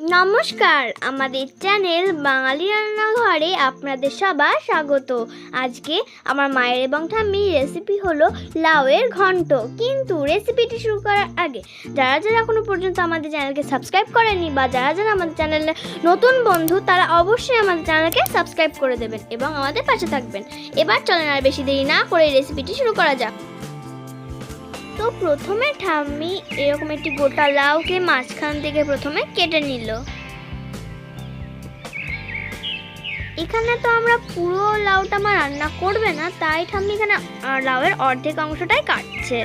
নমস্কার, আমাদের চ্যানেল বাঙালি রান্নাঘরে আপনাদের সবার স্বাগত। আজকে আমার মায়ের এবং ঠাম্মির রেসিপি হলো লাউয়ের ঘন্ট। কিন্তু রেসিপিটি শুরু করার আগে, যারা যারা এখনও পর্যন্ত আমাদের চ্যানেলকে সাবস্ক্রাইব করেনি বা যারা যারা আমাদের চ্যানেলে নতুন বন্ধু, তারা অবশ্যই আমাদের চ্যানেলকে সাবস্ক্রাইব করে দেবেন এবং আমাদের পাশে থাকবেন। এবার চলেন আর বেশি দেরি না করে রেসিপিটি শুরু করা যাক। প্রথমে ঠাম্মি এরকম একটি গোটা লাউকে মাঝখান থেকে প্রথমে কেটে নিল। এখানে তো আমরা পুরো লাউটা আমার রান্না করবে না, তাই ঠাম্মি এখানে লাউয়ের অর্ধেক অংশটাই কাটছে।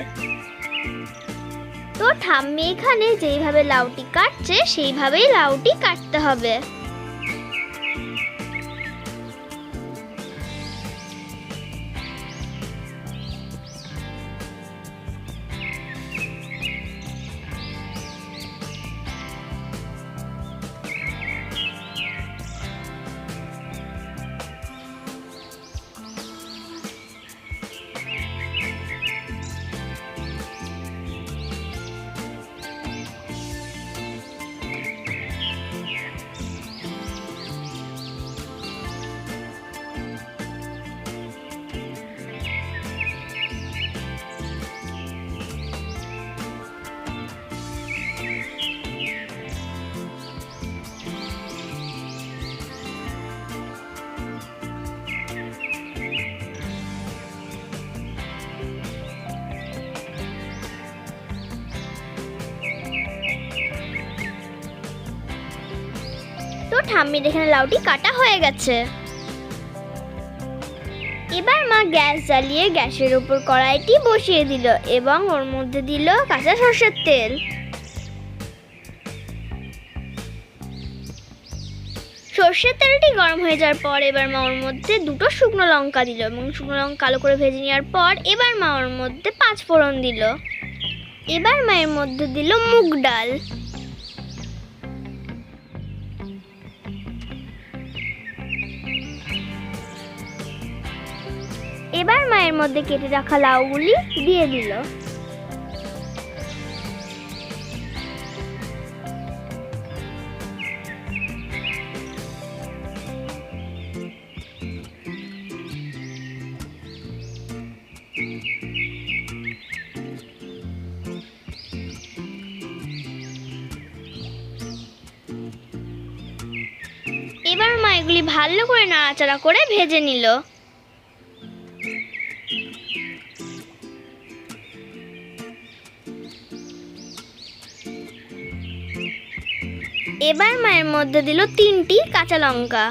তো ঠাম্মি এখানে যেইভাবে লাউটি কাটছে, সেইভাবেই লাউটি কাটতে হবে। ঠাম্মির এখানে লাউটি কাটা হয়ে গেছে। এবার মা গ্যাস জ্বালিয়ে গ্যাসের উপর কড়াইটি বসিয়ে দিল এবং ওর মধ্যে দিল কাঁচা সর্ষের তেল। সর্ষের তেলটি গরম হয়ে যাওয়ার পর এবার মা ওর মধ্যে দুটো শুকনো লঙ্কা দিল এবং শুকনো লঙ্কা কালো করে ভেজে নেওয়ার পর এবার মা ওর মধ্যে পাঁচ ফোড়ন দিল। এবার মায়ের মধ্যে দিল মুগ ডাল। এবার মায়ের মধ্যে কেটে রাখা লাউগুলি দিয়ে দিল। এবার মা এগুলি ভালো করে নাড়াচাড়া করে ভেজে নিল। এবার মায়ের মধ্যে দিল তিনটি কাঁচা লঙ্কা।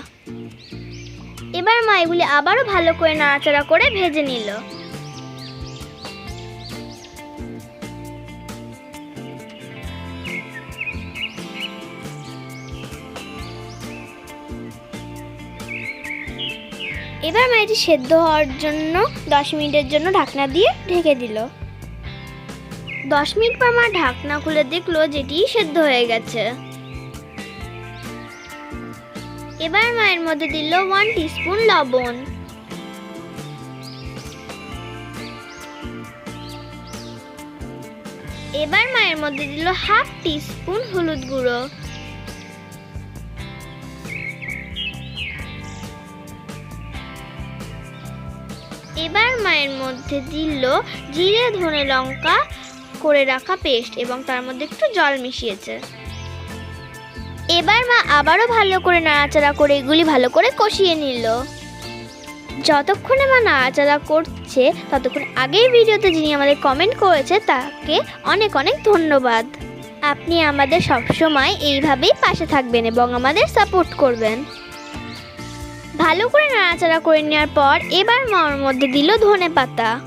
এবার মা এগুলি আবারও ভালো করে নাড়াচাড়া করে ভেজে নিল। এবার মা এটি সেদ্ধ হওয়ার জন্য দশ মিনিটের জন্য ঢাকনা দিয়ে ঢেকে দিল। দশ মিনিট পর মা ঢাকনা খুলে দেখল যেটি সেদ্ধ হয়ে গেছে। এবার মায়ের মধ্যে দিল ওয়ান টিস্পুন লবণ। এবার মায়ের মধ্যে দিল হাফ টিস্পুন হলুদ গুঁড়ো। এবার মায়ের মধ্যে দিল জিরে, ধনে লঙ্কা করে রাখা পেস্ট এবং তার মধ্যে একটু জল মিশিয়েছে। এবার মা আবারও ভালো করে নাড়াচাড়া করে এগুলি ভালো করে কষিয়ে নিল। যতক্ষণে মা নাড়াচাড়া করছে, ততক্ষণ আগের ভিডিওতে যিনি আমাদের কমেন্ট করেছে, তাকে অনেক অনেক ধন্যবাদ। আপনি আমাদের সবসময় এইভাবেই পাশে থাকবেন এবং আমাদের সাপোর্ট করবেন। ভালো করে নাড়াচাড়া করে নেওয়ার পর এবার মা ওর মধ্যে দিল ধনে পাতা।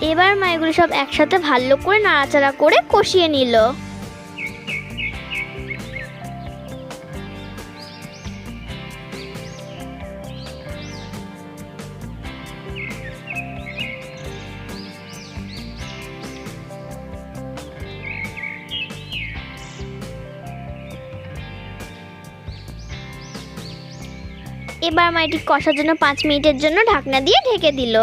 এবার মা এগুলো সব একসাথে ভালো করে নাড়াচাড়া করে কষিয়ে নিল। এবার মা এটি কষার জন্য পাঁচ মিনিটের জন্য ঢাকনা দিয়ে ঢেকে দিল।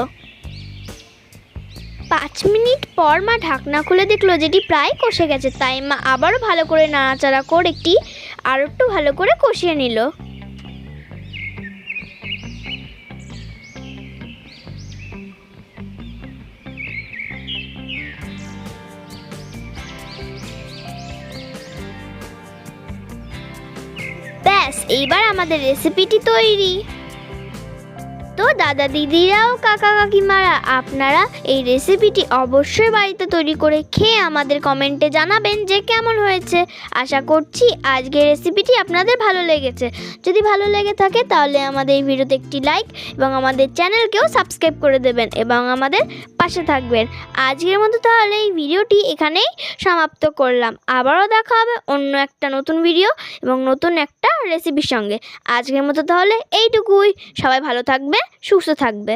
পাঁচ মিনিট পর মা ঢাকনা খুলে দেখল যেটি প্রায় কষে গেছে, তাই মা আবারও ভালো করে নাড়াচাড়া করে একটি আরও একটু ভালো করে কষিয়ে নিল। ব্যাস এইবার আমাদের রেসিপিটি তৈরি। তো দাদা দিদিরাও, কাকা কাকিমারা, আপনারা এই রেসিপিটি অবশ্যই বাড়িতে তৈরি করে খেয়ে আমাদের কমেন্টে জানাবেন যে কেমন হয়েছে। আশা করছি আজকের রেসিপিটি আপনাদের ভালো লেগেছে। যদি ভালো লেগে থাকে তাহলে আমাদের এই ভিডিওতে একটি লাইক এবং আমাদের চ্যানেলকেও সাবস্ক্রাইব করে দেবেন এবং আমাদের পাশে থাকবেন। আজকের মতো তাহলে এই ভিডিওটি এখানেই সমাপ্ত করলাম। আবারও দেখা হবে অন্য একটা নতুন ভিডিও এবং নতুন একটা রেসিপির সঙ্গে। আজকের মতো তাহলে এইটুকুই। সবাই ভালো থাকবে সুস্থ থাকবে।